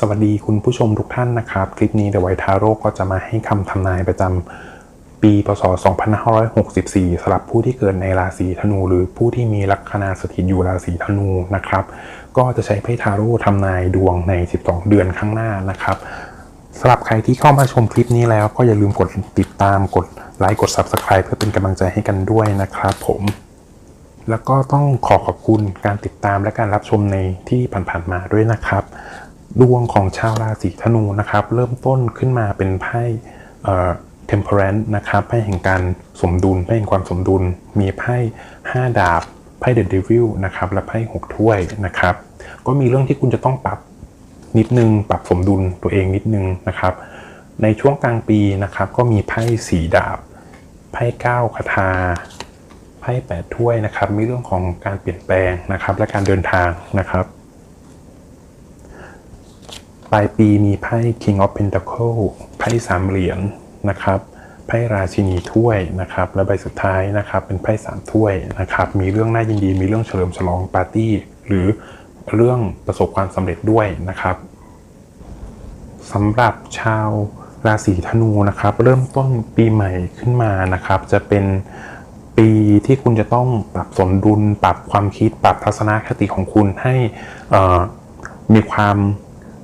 สวัสดีคุณผู้ชมทุกท่านนะครับ คลิปนี้เดอะไวทาโร่ก็จะมาให้คำทำนายประจำปีพศ 2564สำหรับผู้ที่เกิดในราศีธนู หรือผู้ที่มีลัคนาสถิตอยู่ราศีธนูนะครับ ก็จะใช้ไพ่ทาโร่ทำนายดวงใน 12 เดือนข้างหน้านะครับสำหรับใครที่เข้ามาชมคลิปนี้แล้วก็อย่าลืมกดติดตามกดไลค์กด Subscribe เพื่อเป็นกำลังใจให้กันด้วยนะครับผมแล้วก็ต้องขอขอบคุณการติดตามและการรับชมในที่ผ่านๆมาด้วยนะครับ ดวงของชาวราศีธนูนะครับ เริ่มต้นขึ้นมาเป็นไพ่เอ่อ temperance นะครับไพ่แห่งการสมดุลไพ่แห่งความสมดุล มีไพ่5ดาบไพ่ the devil นะครับและไพ่6ถ้วยนะครับ ก็มีเรื่องที่คุณจะต้องปรับนิดนึง ปรับสมดุลตัวเองนิดนึงนะครับ ในช่วงกลางปีนะครับก็มีไพ่สีดาบไพ่เก้าคาถาไพ่แปดถ้วยนะครับ มีเรื่องของการเปลี่ยนแปลงนะครับ และการเดินทางนะครับ ลายปีมีไพ่ King of Pentacle ไพ่สามเหรียญนะครับไพ่ราชินีถ้วยนะครับและใบสุดท้ายนะครับเป็นไพ่สามถ้วยนะครับมีเรื่องน่ายินดีมีเรื่องเฉลิมฉลองปาร์ตี้ หรือเรื่องประสบความสำเร็จด้วยนะครับสำหรับชาวราศีธนูนะครับ เริ่มต้นปีใหม่ขึ้นมานะครับ จะเป็นปีที่คุณจะต้องปรับสมดุล ปรับความคิด ปรับทัศนคติของคุณให้มีความ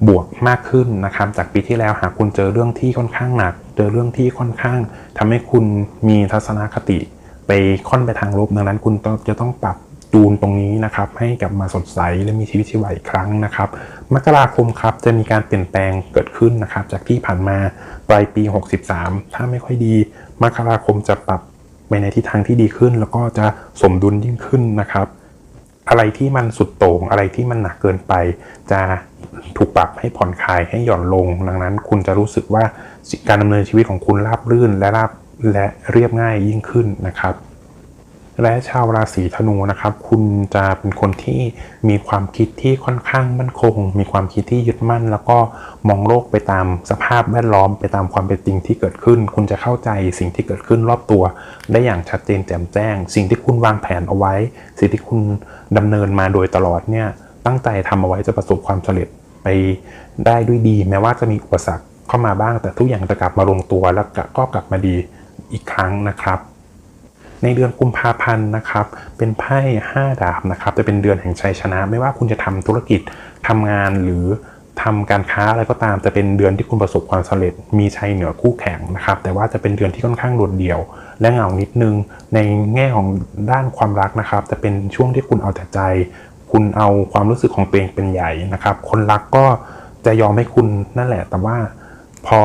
บวกมากขึ้นนะครับ จากปีที่แล้วหากคุณเจอเรื่องที่ค่อนข้างหนัก เจอเรื่องที่ค่อนข้างทำให้คุณมีทัศนคติ ไปค่อนไปทางลบดังนั้นคุณจะต้องปรับจูนตรงนี้นะครับ ให้กลับมาสดใสและมีชีวิตชีวาอีกครั้งนะครับ มกราคมครับจะมีการเปลี่ยนแปลงเกิดขึ้นนะครับ จากที่ผ่านมาปลายปี 63 ถ้าไม่ค่อยดี มกราคมจะปรับไปในทิศทางที่ดีขึ้น แล้วก็จะสมดุลยิ่งขึ้นนะครับ อะไรที่มันสุดโต่งอะไรที่มันหนักเกินไปจะ ถูกปรับให้ผ่อนคลายให้หย่อนลง ดังนั้นคุณจะรู้สึกว่าการดำเนินชีวิตของคุณราบรื่นและราบและเรียบง่ายยิ่งขึ้นนะครับและชาวราศีธนูนะครับ คุณจะเป็นคนที่มีความคิดที่ค่อนข้างมั่นคง มีความคิดที่ยึดมั่น แล้วก็มองโลกไปตามสภาพแวดล้อมไปตามความเป็นจริงที่เกิดขึ้น คุณจะเข้าใจสิ่งที่เกิดขึ้นรอบตัว ได้อย่างชัดเจนแจ่มแจ้ง สิ่งที่คุณวางแผนเอาไว้ สิ่งที่คุณดำเนินมาโดยตลอดเนี่ย ตั้งใจทำเอาไว้จะประสบความสำเร็จไปได้ด้วยดี แม้ว่าจะมีอุปสรรคเข้ามาบ้าง แต่ทุกอย่างจะกลับมาลงตัวแล้วก็กลับมาดีอีกครั้งนะครับ ในเดือนกุมภาพันธ์นะครับ เป็นไพ่5ดาบนะครับ จะเป็นเดือนแห่งชัยชนะ ไม่ว่าคุณจะทำธุรกิจทำงานหรือทำการค้าอะไรก็ตามจะเป็นเดือนที่คุณประสบความสำเร็จ มีชัยเหนือคู่แข่งนะครับ แต่ว่าจะเป็นเดือนที่ค่อนข้างโดดเดี่ยว และเหงานิดนึง ในแง่ของด้านความรักนะครับ จะเป็นช่วงที่คุณเอาแต่ใจ คุณเอาความรู้สึกของตัวเองเป็นใหญ่นะครับ คนรักก็จะยอมให้คุณนั่นแหละ แต่ว่าพอ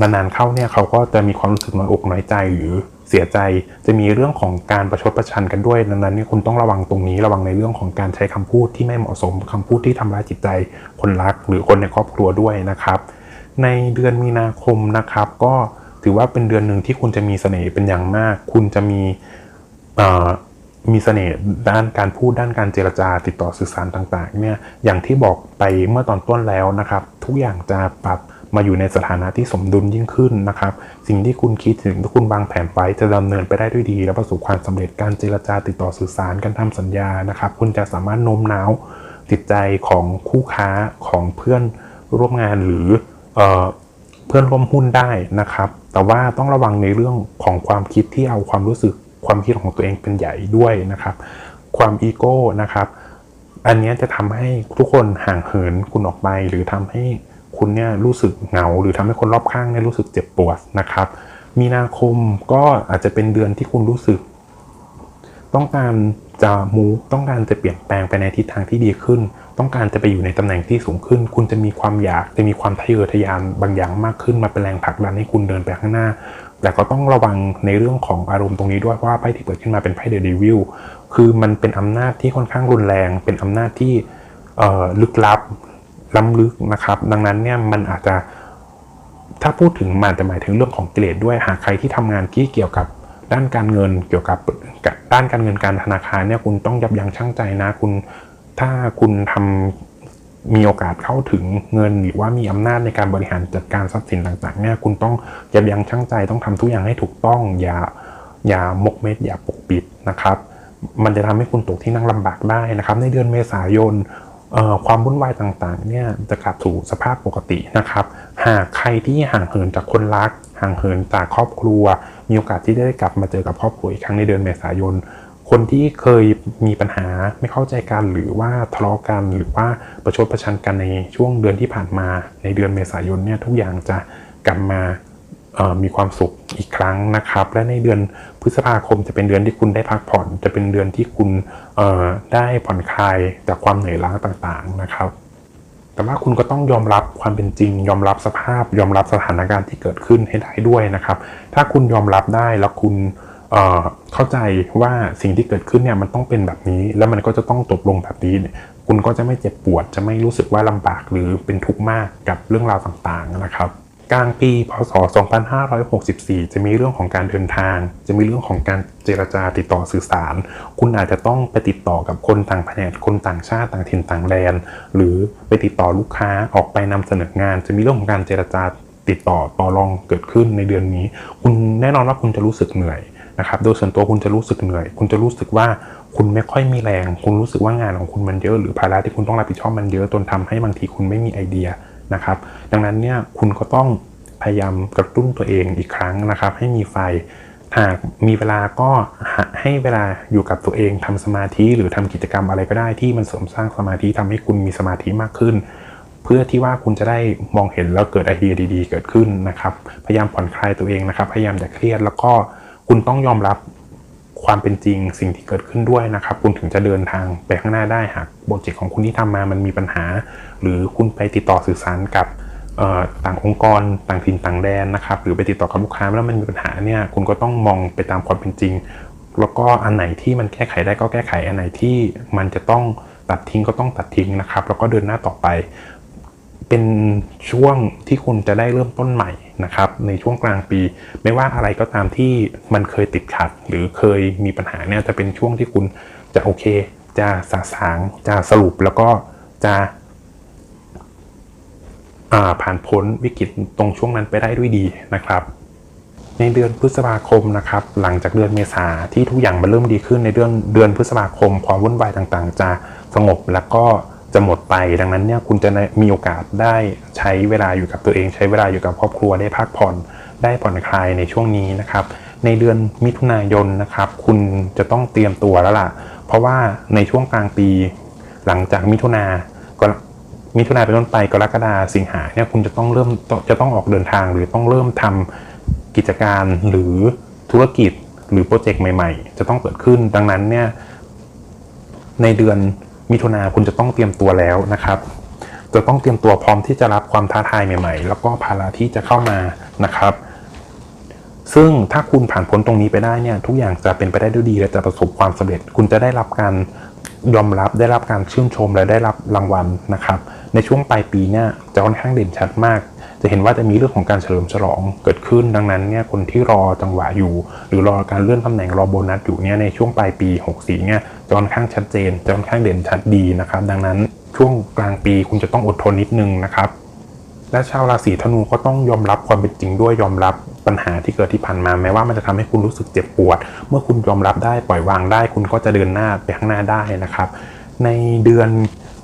นานๆเข้าเนี่ยเขาก็จะมีความรู้สึกน้อยอกน้อยใจหรือเสียใจ จะมีเรื่องของการประชดประชันกันด้วยดังนั้นนี่คุณต้องระวังตรงนี้ ระวังในเรื่องของการใช้คำพูดที่ไม่เหมาะสมคำพูดที่ทำร้ายจิตใจ คนรักหรือคนในครอบครัวด้วยนะครับ ในเดือนมีนาคมนะครับ ก็ถือว่าเป็นเดือนหนึ่งที่คุณจะมีเสน่ห์เป็นอย่างมาก คุณจะมีอ มีเสน่ห์ด้านการพูดด้านการเจรจาติดต่อสื่อสารต่างๆเนี่ยอย่างที่บอกไปเมื่อตอนต้นแล้วนะครับ ทุกอย่างจะปรับมาอยู่ในสถานะที่สมดุลยิ่งขึ้นนะครับ สิ่งที่คุณคิดถึงที่คุณวางแผนไว้จะดำเนินไปได้ด้วยดี และประสบความสำเร็จการเจรจาติดต่อสื่อสารการทำสัญญานะครับ คุณจะสามารถโน้มน้าวจิตใจของคู่ค้าของเพื่อนร่วมงานหรือเออเพื่อนร่วมหุ้นได้นะครับ แต่ว่าต้องระวังในเรื่องของความคิดที่เอาความรู้สึก ความคิดของตัวเองเป็นใหญ่ด้วยนะครับ ความอีโก้นะครับ อันนี้จะทำให้ทุกคนห่างเหินคุณออกไป หรือทำให้คุณเนี่ยรู้สึกเหงา หรือทำให้คนรอบข้างเนี่ยรู้สึกเจ็บปวดนะครับ มีนาคมก็อาจจะเป็นเดือนที่คุณรู้สึก ต้องการจะมูต้องการจะเปลี่ยนแปลงไปในทิศทางที่ดีขึ้น ต้องการจะไปอยู่ในตำแหน่งที่สูงขึ้น คุณจะมีความอยากจะมีความทะเยอทะยานบางอย่างมากขึ้นมาเป็นแรงผลักดันให้คุณเดินไปข้างหน้า แต่ก็ต้องระวังในเรื่องของอารมณ์ตรงนี้ด้วยเพราะว่าไพ่ที่เปิดขึ้นมาเป็นไพ่เดอะเดวิลคือมันเป็นอำนาจที่ค่อนข้างรุนแรง เป็นอำนาจที่ลึกลับล้ำลึกนะครับ ดังนั้นเนี่ยมันอาจจะถ้าพูดถึงมันจะหมายถึงเรื่องของเกรดด้วยหากใครที่ทำงานที่เกี่ยวกับด้านการเงินเกี่ยวกับด้านการเงินการธนาคารเนี่ยคุณต้องยับยั้งชั่งใจนะคุณถ้าคุณทำ มีโอกาสเข้าถึงเงิน หรือว่ามีอำนาจในการบริหารจัดการทรัพย์สินต่างๆเนี่ยคุณต้องยับยั้งชั่งใจต้องทำทุกอย่างให้ถูกต้องอย่าอย่ามกเม็ดอย่าปกปิดนะครับ มันจะทำให้คุณตกที่นั่งลำบากได้นะครับ ในเดือนเมษายนความวุ่นวายต่างๆเนี่ยจะกลับสู่สภาพปกตินะครับ หากใครที่ห่างเหินจากคนรัก ห่างเหินจากครอบครัว มีโอกาสที่ได้กลับมาเจอกับครอบครัวอีกครั้งในเดือนเมษายน คนที่เคยมีปัญหาไม่เข้าใจกันหรือว่าทะเลาะกันหรือว่าประชดประชันกันในช่วงเดือนที่ผ่านมา ในเดือนเมษายนเนี่ยทุกอย่างจะกลับมามีความสุขอีกครั้งนะครับ และในเดือนพฤษภาคมจะเป็นเดือนที่คุณได้พักผ่อน จะเป็นเดือนที่คุณได้ผ่อนคลายจากความเหนื่อยล้าต่างๆนะครับ แต่ว่าคุณก็ต้องยอมรับความเป็นจริง ยอมรับสภาพ ยอมรับสถานการณ์ที่เกิดขึ้นให้ได้ด้วยนะครับ ถ้าคุณยอมรับได้แล้วคุณ เข้าใจว่าสิ่งที่เกิดขึ้นเนี่ยมันต้องเป็นแบบนี้ แล้วมันก็จะต้องจบลงแบบนี้คุณก็จะไม่เจ็บปวด จะไม่รู้สึกว่าลำบากหรือเป็นทุกข์มากกับเรื่องราวต่างๆนะครับกลางปี พศ 2564 จะมีเรื่องของการเดินทาง จะมีเรื่องของการเจรจาติดต่อสื่อสาร คุณอาจจะต้องไปติดต่อกับคนต่างแผนกคนต่างชาติต่างถิ่นต่างแดน หรือไปติดต่อลูกค้าออกไปนำเสนองาน จะมีเรื่องของการเจรจาติดต่อต่อรองเกิดขึ้นในเดือนนี้ คุณแน่นอนว่าคุณจะรู้สึกเหนื่อย นะครับโดยส่วนตัวคุณจะรู้สึกเหนื่อย คุณจะรู้สึกว่าคุณไม่ค่อยมีแรง คุณรู้สึกว่างานของคุณมันเยอะ หรือภาระที่คุณต้องรับผิดชอบมันเยอะจนทำให้บางทีคุณไม่มีไอเดียนะครับ ดังนั้นเนี่ยคุณก็ต้องพยายามกระตุ้นตัวเองอีกครั้งนะครับ ให้มีไฟหากมีเวลาก็ให้เวลาอยู่กับตัวเองทำสมาธิหรือทำกิจกรรมอะไรก็ได้ที่มันเสริมสร้างสมาธิทำให้คุณมีสมาธิมากขึ้น เพื่อที่ว่าคุณจะได้มองเห็นแล้วเกิดไอเดียดี ๆ เกิดขึ้นนะครับ พยายามผ่อนคลายตัวเองนะครับ พยายามจะเครียดแล้วก็ คุณต้องยอมรับความเป็นจริงสิ่งที่เกิดขึ้นด้วยนะครับ คุณถึงจะเดินทางไปข้างหน้าได้หากโปรเจกต์ของคุณที่ทำมามันมีปัญหา หรือคุณไปติดต่อสื่อสารกับต่างองค์กรต่างถิ่นต่างแดนนะครับ หรือไปติดต่อกับลูกค้าแล้วมันมีปัญหาเนี่ยคุณก็ต้องมองไปตามความเป็นจริง แล้วก็อันไหนที่มันแก้ไขได้ก็แก้ไขอันไหนที่มันจะต้องตัดทิ้งก็ต้องตัดทิ้งนะครับ แล้วก็เดินหน้าต่อไป เป็นช่วงที่คุณจะได้เริ่มต้นใหม่นะครับ ในช่วงกลางปี ไม่ว่าอะไรก็ตามที่มันเคยติดขัด หรือเคยมีปัญหาเนี่ยจะเป็นช่วงที่คุณจะโอเค จะสาสางจะสรุปแล้วก็จะผ่านพ้นวิกฤตตรงช่วงนั้นไปได้ด้วยดีนะครับในเดือนพฤษภาคมนะครับ หลังจากเดือนเมษาที่ทุกอย่างมันเริ่มดีขึ้นในเดือนเดือนพฤษภาคม ความวุ่นวายต่างๆ จะสงบแล้วก็ จะหมดไป ดังนั้นเนี่ยคุณจะมีโอกาสได้ใช้เวลาอยู่กับตัวเอง ใช้เวลาอยู่กับครอบครัวได้พักผ่อนได้ผ่อนคลายในช่วงนี้นะครับในเดือนมิถุนายนนะครับ คุณจะต้องเตรียมตัวแล้วล่ะ เพราะว่าในช่วงกลางปี หลังจากมิถุนาก็มิถุนายนเป็นต้นไปกรกฎาสิงหาเนี่ยคุณจะต้องเริ่มจะต้องออกเดินทางหรือต้องเริ่มทำกิจการหรือธุรกิจหรือโปรเจกต์ใหม่ ๆ จะต้องเกิดขึ้นดังนั้นเนี่ยในเดือน มิถุนาคุณจะต้องเตรียมตัวแล้วนะครับ จะต้องเตรียมตัวพร้อมที่จะรับความท้าทายใหม่ ๆ แล้วก็ภาระที่จะเข้ามานะครับ ซึ่งถ้าคุณผ่านพ้นตรงนี้ไปได้เนี่ยทุกอย่างจะเป็นไปได้ด้วยดีและจะประสบความสำเร็จ คุณจะได้รับการยอมรับได้รับการชื่นชมและได้รับรางวัลนะครับ ในช่วงปลายปีเนี่ยจะค่อนข้างเด่นชัดมาก จะเห็นว่าจะมีเรื่องของการเฉลิมฉลองเกิดขึ้น ดังนั้นเนี่ยคนที่รอจังหวะอยู่ หรือรอการเลื่อนตำแหน่งรอโบนัสอยู่เนี่ยในช่วงปลายปี 64เนี่ยจะค่อนข้างชัดเจนจะค่อนข้างเด่นชัดดีนะครับ ดังนั้นช่วงกลางปีคุณจะต้องอดทนนิดนึงนะครับและชาวราศีธนูก็ต้องยอมรับความเป็นจริงด้วยยอมรับปัญหาที่เกิดที่ผ่านมาแม้ว่ามันจะทำให้คุณรู้สึกเจ็บปวด เมื่อคุณยอมรับได้ปล่อยวางได้ คุณก็จะเดินหน้าไปข้างหน้าได้นะครับ ในเดือน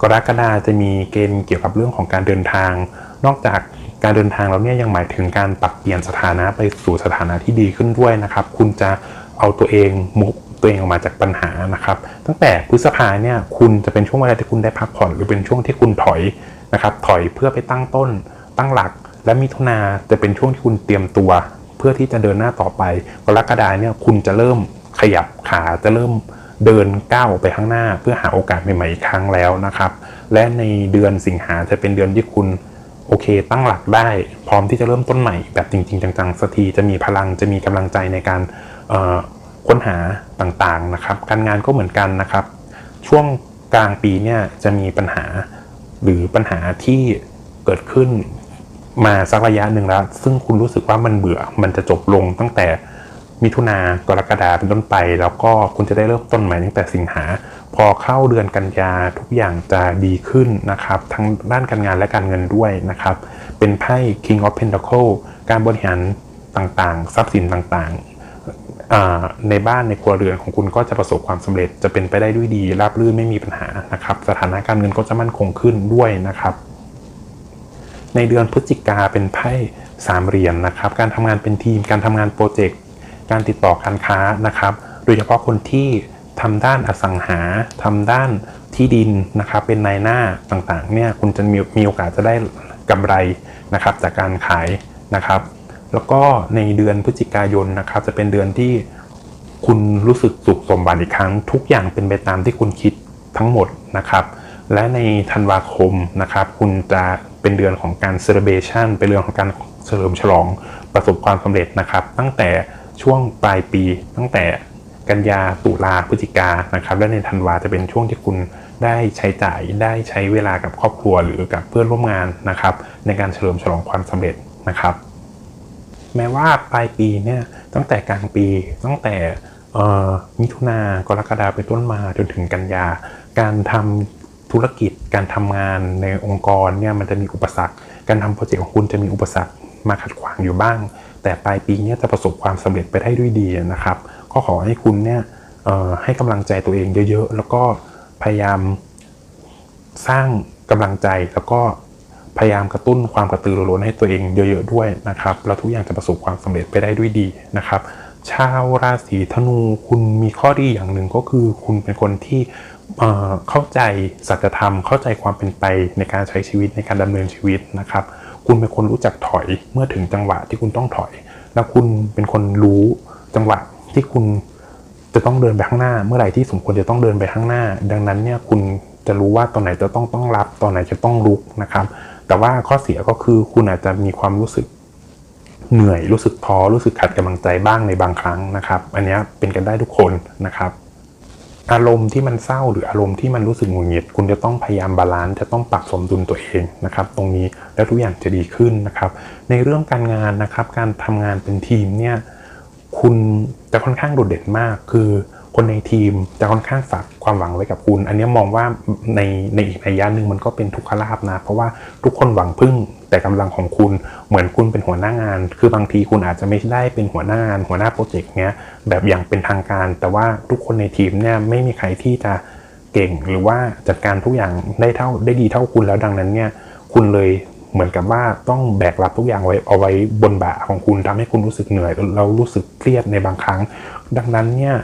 กรกฎาจะมีเกณฑ์เกี่ยวกับเรื่องของการเดินทาง นอกจาก การเดินทางแล้วเนี่ยยังหมายถึงการปรับเปลี่ยนสถานะไปสู่สถานะที่ดีขึ้นด้วยนะครับ คุณจะเอาตัวเองมุกตัวเองออกมาจากปัญหานะครับ ตั้งแต่พฤษภาเนี่ยคุณจะเป็นช่วงเวลาที่คุณได้พักผ่อน หรือเป็นช่วงที่คุณถอยนะครับ ถอยเพื่อไปตั้งต้น ตั้งหลัก และมิถุนาจะเป็นช่วงที่คุณเตรียมตัว เพื่อที่จะเดินหน้าต่อไปกรกฎาเนี่ยคุณจะเริ่มขยับขาจะเริ่มเดินก้าวไปข้างหน้า เพื่อหาโอกาสใหม่ๆอีกครั้งแล้วนะครับ และในเดือนสิงหาจะเป็นเดือนที่คุณ โอเค ตั้งหลักได้ พร้อมที่จะเริ่มต้นใหม่แบบจริง ๆ จังๆสักทีจะมีพลังจะมีกำลังใจในการค้นหาต่างๆนะครับ การงานก็เหมือนกันนะครับ ช่วงกลางปีเนี่ยจะมีปัญหาหรือปัญหาที่เกิดขึ้นมาสักระยะหนึ่งแล้ว ซึ่งคุณรู้สึกว่ามันเบื่อมันจะจบลงตั้งแต่ มิถุนากรกฎาเป็นต้นไป แล้วก็คุณจะได้เริ่มต้นใหม่ตั้งแต่สิงหา พอเข้าเดือนกันยาทุกอย่างจะดีขึ้นนะครับ ทั้งด้านการงานและการเงินด้วยนะครับ เป็นไพ่ King of Pentacle การบริหารต่างๆ ทรัพย์สินต่างๆ ในบ้านในครัวเรือนของคุณก็จะประสบความสำเร็จจะเป็นไปได้ด้วยดี ราบรื่นไม่มีปัญหานะครับ สถานะการเงินก็จะมั่นคงขึ้นด้วยนะครับ ในเดือนพฤศจิกาเป็นไพ่สามเหรียญนะครับ การทำงานเป็นทีมการทำงานโปรเจกต์ การติดต่อการค้านะครับ โดยเฉพาะคนที่ทำด้านอสังหาทำด้านที่ดินนะครับ เป็นนายหน้าต่างๆเนี่ยคุณจะมีมีโอกาสจะได้กำไรนะครับ จากการขายนะครับ แล้วก็ในเดือนพฤศจิกายนนะครับ จะเป็นเดือนที่คุณรู้สึกสุขสมบัติอีกครั้ง ทุกอย่างเป็นไปตามที่คุณคิดทั้งหมดนะครับ และในธันวาคมนะครับ คุณจะเป็นเดือนของการ celebration เป็นเดือนของการเฉลิมฉลองประสบความสำเร็จนะครับ ตั้งแต่ ช่วงปลายปีตั้งแต่กันยาตุลาพฤศจิกานะครับและในธันวาจะเป็นช่วงที่คุณได้ใช้จ่ายได้ใช้เวลากับครอบครัวหรือกับเพื่อนร่วมงานนะครับ ในการเฉลิมฉลองความสำเร็จนะครับ แม้ว่าปลายปีเนี่ยตั้งแต่กลางปีตั้งแต่มิถุนากรกฎาเป็นต้นมาจนถึงกันยา การทำธุรกิจการทำงานในองค์กรเนี่ยมันจะมีอุปสรรค การทำโปรเจกต์ของคุณจะมีอุปสรรคมาขัดขวางอยู่บ้าง แต่ปลายปีนี้จะประสบความสำเร็จไปได้ด้วยดีนะครับ ก็ขอให้คุณเนี่ยให้กำลังใจตัวเองเยอะๆ แล้วก็พยายามสร้างกำลังใจแล้วก็พยายามกระตุ้นความกระตือรือร้นให้ตัวเองเยอะๆด้วยนะครับแล้วทุกอย่างจะประสบความสำเร็จไปได้ด้วยดีนะครับ ชาวราศีธนูคุณมีข้อดีอย่างหนึ่งก็คือ คุณเป็นคนที่เเข้าใจสัจธรรม เข้าใจความเป็นไปในการใช้ชีวิตในการดำเนินชีวิตนะครับ คุณเป็นคนรู้จักถอยเมื่อถึงจังหวะที่คุณต้องถอย แล้วคุณเป็นคนรู้จังหวะที่คุณจะต้องเดินไปข้างหน้า เมื่อไหร่ที่สมควรจะต้องเดินไปข้างหน้า ดังนั้นเนี่ยคุณจะรู้ว่าตอนไหนจะต้องต้องรับตอนไหนจะต้องลุกนะครับ แต่ว่าข้อเสียก็คือคุณอาจจะมีความรู้สึกเหนื่อยรู้สึกท้อรู้สึกขัดกำลังใจบ้างในบางครั้งนะครับ อันนี้เป็นกันได้ทุกคนนะครับ อารมณ์ที่มันเศร้าหรืออารมณ์ที่มันรู้สึกหงุดหงิด คุณจะต้องพยายามบาลานซ์จะต้องปรับสมดุลตัวเองนะครับ ตรงนี้แล้วทุกอย่างจะดีขึ้นนะครับ ในเรื่องการงานนะครับ การทำงานเป็นทีมเนี่ยคุณจะค่อนข้างโดดเด่นมากคือ คนในทีมจะค่อนข้างฝากความหวังไว้กับคุณ อันนี้มองว่าในในอีกนัยะหนึ่งมันก็เป็นทุกขลาภนะ เพราะว่าทุกคนหวังพึ่งแต่กำลังของคุณเหมือนคุณเป็นหัวหน้างาน คือบางทีคุณอาจจะไม่ได้เป็นหัวหน้างาน หัวหน้าโปรเจกต์เนี้ยแบบอย่างเป็นทางการ แต่ว่าทุกคนในทีมเนี่ยไม่มีใครที่จะเก่งหรือว่าจัดการทุกอย่างได้เท่าได้ดีเท่าคุณแล้วดังนั้นเนี่ยคุณเลยเหมือนกับว่าต้องแบกรับทุกอย่างไว้เอาไว้บนบ่าของคุณทำให้คุณรู้สึกเหนื่อยเรารู้สึกเครียดในบางครั้ง ดังนั้นเนี่ย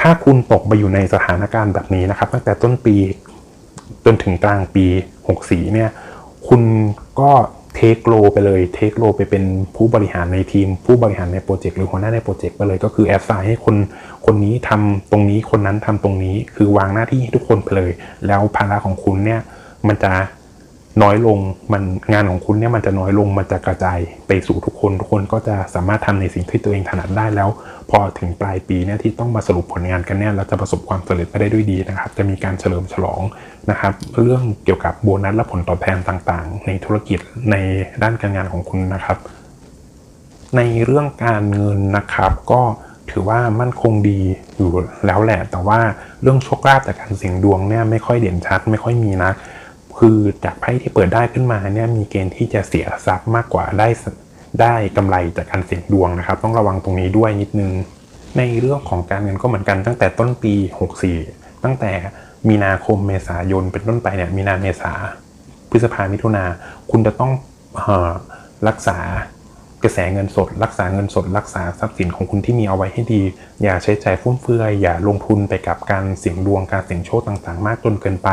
ถ้าคุณตกไปอยู่ในสถานการณ์แบบนี้นะครับ ตั้งแต่ต้นปีจนถึงกลางปี 64 เนี่ย คุณก็เทคโลไปเลยเทคโลไปเป็นผู้บริหารในทีม ผู้บริหารในโปรเจกต์หรือหัวหน้าในโปรเจกต์ไปเลยก็คือแอสไซน์ให้คนคนนี้ทำตรงนี้คนนั้นทำตรงนี้ คือวางหน้าที่ให้ทุกคนไปเลย แล้วภาระของคุณเนี่ยมันจะ น้อยลงมันงานของคุณเนี่ยมันจะน้อยลงมันจะกระจายไปสู่ทุกคน ทุกคนก็จะสามารถทำในสิ่งที่ตัวเองถนัดได้แล้ว พอถึงปลายปีเนี่ยที่ต้องมาสรุปผลงานกันเนี่ยเราจะประสบความสำเร็จไปได้ด้วยดีนะครับ จะมีการเฉลิมฉลองนะครับ เรื่องเกี่ยวกับโบนัสและผลตอบแทนต่างๆ ในธุรกิจในด้านการงานของคุณนะครับ ในเรื่องการเงินนะครับก็ถือว่ามั่นคงดีอยู่แล้วแหละ แต่ว่าเรื่องโชคลาภจากการเสี่ยงดวงเนี่ยไม่ค่อยเด่นชัด ไม่ค่อยมีนะ คือจากไพ่ที่เปิดได้ขึ้นมาเนี่ยมีเกณฑ์ที่จะเสียทรัพย์มากกว่าได้ได้กำไรจากการเสี่ยงดวงนะครับ ต้องระวังตรงนี้ด้วยนิดนึง ในเรื่องของการเงินก็เหมือนกันตั้งแต่ต้นปี 64 ตั้งแต่มีนาคมเมษายนเป็นต้นไปเนี่ยมีนาเมษาพฤษภามิถุนาคุณจะต้องเออรักษา กระแสเงินสด รักษาเงินสด รักษาทรัพย์สินของคุณที่มีเอาไว้ให้ดี อย่าใช้จ่ายฟุ่มเฟือย อย่าลงทุนไปกับการเสี่ยงดวงการเสี่ยงโชคต่างๆ มากจนเกินไป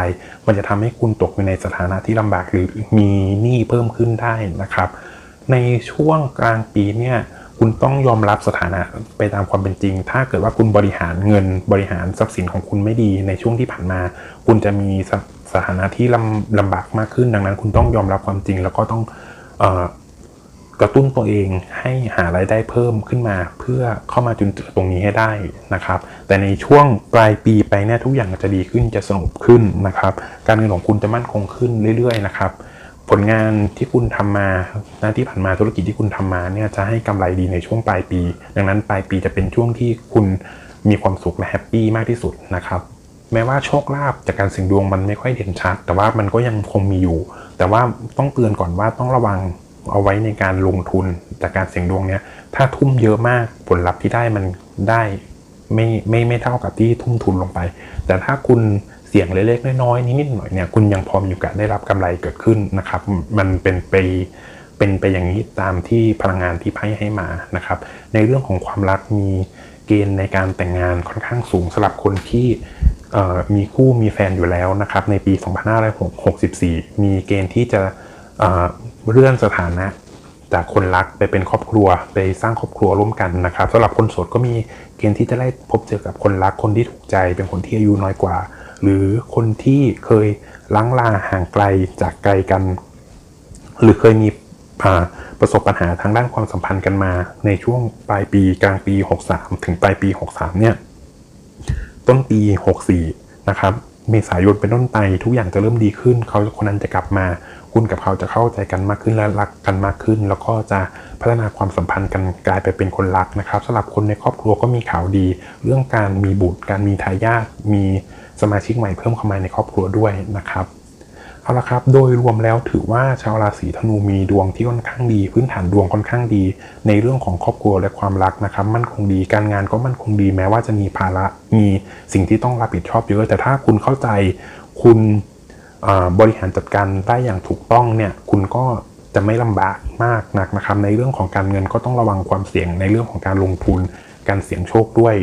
มันจะทำให้คุณตกอยู่ในสถานะที่ลำบากหรือมีหนี้เพิ่มขึ้นได้นะครับ ในช่วงกลางปีเนี่ยคุณต้องยอมรับสถานะไปตามความเป็นจริง ถ้าเกิดว่าคุณบริหารเงินบริหารทรัพย์สินของคุณไม่ดีในช่วงที่ผ่านมา คุณจะมีสสถานะที่ลำลำบากมากขึ้น ดังนั้น คุณต้องยอมรับความจริงแล้วก็ต้องเอ่อ กระตุ้นตัวเองให้หารายได้เพิ่มขึ้นมา เพื่อเข้ามาจุดตรงนี้ให้ได้นะครับ แต่ในช่วงปลายปีไปเนี่ยทุกอย่างจะดีขึ้นจะสงบขึ้นนะครับ การเงินของคุณจะมั่นคงขึ้นเรื่อยๆนะครับ ผลงานที่คุณทำมาหน้าที่ผ่านมาธุรกิจที่คุณทำมาเนี่ยจะให้กำไรดีในช่วงปลายปี ดังนั้นปลายปีจะเป็นช่วงที่คุณมีความสุขและแฮปปี้มากที่สุดนะครับแม้ว่าโชคลาภจากการเสี่ยงดวงมันไม่ค่อยเด่นชัด แต่ว่ามันก็ยังคงมีอยู่ แต่ว่าต้องเตือนก่อนว่าต้องระวัง เอาไว้ในการลงทุนจากการเสี่ยงดวงเนี้ยถ้าทุ่มเยอะมากผลลัพธ์ที่ได้มันได้ไม่ไม่ไม่เท่ากับที่ทุ่มทุนลงไป แต่ถ้าคุณเสี่ยงเล็กๆน้อยๆนิดๆหน่อยเนี่ยคุณยังพอมีโอกาสได้รับกำไรเกิดขึ้นนะครับ มันเป็นไปเป็นไปอย่างนี้ตามที่พลังงานที่ไพ่ให้มานะครับ ในเรื่องของความรักมีเกณฑ์ในการแต่งงานค่อนข้างสูงสำหรับคนที่มีคู่มีแฟนอยู่แล้วนะครับในปี 2564 มีเกณฑ์ที่จะ เลื่อนสถานะจากคนรักไปเป็นครอบครัวไปสร้างครอบครัวร่วมกันนะครับสำหรับคนโสดก็มีเกณฑ์ที่จะได้พบเจอกับคนรักคนที่ถูกใจ เป็นคนที่อายุน้อยกว่า หรือคนที่เคยล้างลาห่างไกลจากไกลกัน หรือเคยมีประสบปัญหาทางด้านความสัมพันธ์กันมา ในช่วงปลายปีกลางปี 63 ถึงปลายปี 63 เนี่ย ต้นปี 64 นะครับเมษายนเป็นต้นไปทุกอย่างจะเริ่มดีขึ้น เขาคนนั้นจะกลับมา คุณกับเขาจะเข้าใจกันมากขึ้นและรักกันมากขึ้น แล้วก็จะพัฒนาความสัมพันธ์กันกลายไปเป็นคนรักนะครับสำหรับคนในครอบครัวก็มีข่าวดี เรื่องการมีบุตร การมีทายาทมีสมาชิกใหม่เพิ่มเข้ามาในครอบครัวด้วยนะครับเอาละครับ โดยรวมแล้วถือว่าชาวราศีธนูมีดวงที่ค่อนข้างดี พื้นฐานดวงค่อนข้างดี ในเรื่องของครอบครัวและความรักนะครับ มั่นคงดี การงานก็มั่นคงดีแม้ว่าจะมีภาระ มีสิ่งที่ต้องรับผิดชอบเยอะ แต่ถ้าคุณเข้าใจ คุณ บริหารจัดการได้อย่างถูกต้องเนี่ยคุณก็จะไม่ลำบากมากนักนะครับ ในเรื่องของการเงินก็ต้องระวังความเสี่ยงในเรื่องของการลงทุนการเสี่ยงโชคด้วย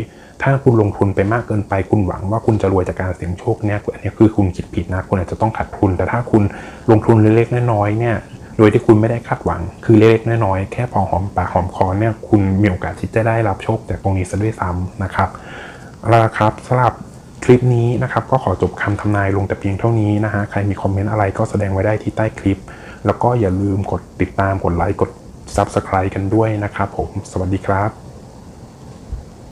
ถ้าคุณลงทุนไปมากเกินไป คุณหวังว่าคุณจะรวยจากการเสี่ยงโชคเนี่ยอันนี้คือคุณคิดผิดนะคุณอาจจะต้องขาดทุน แต่ถ้าคุณลงทุนเล็กๆน้อยๆเนี่ยโดยที่คุณไม่ได้คาดหวัง คือเล็กๆน้อยๆแค่พอหอมปากหอมคอเนี่ยคุณมีโอกาสที่จะได้รับโชคจากตรงนี้ซะด้วยซ้ำนะครับเอาครับสำหรับ คลิปนี้นะครับก็ขอจบคำทำนายลงแต่เพียงเท่านี้นะฮะใครมีคอมเมนต์อะไรก็แสดงไว้ได้ที่ใต้คลิป แล้วก็อย่าลืมกดติดตามกดไลค์กด Subscribe กันด้วยนะครับผม สวัสดีครับ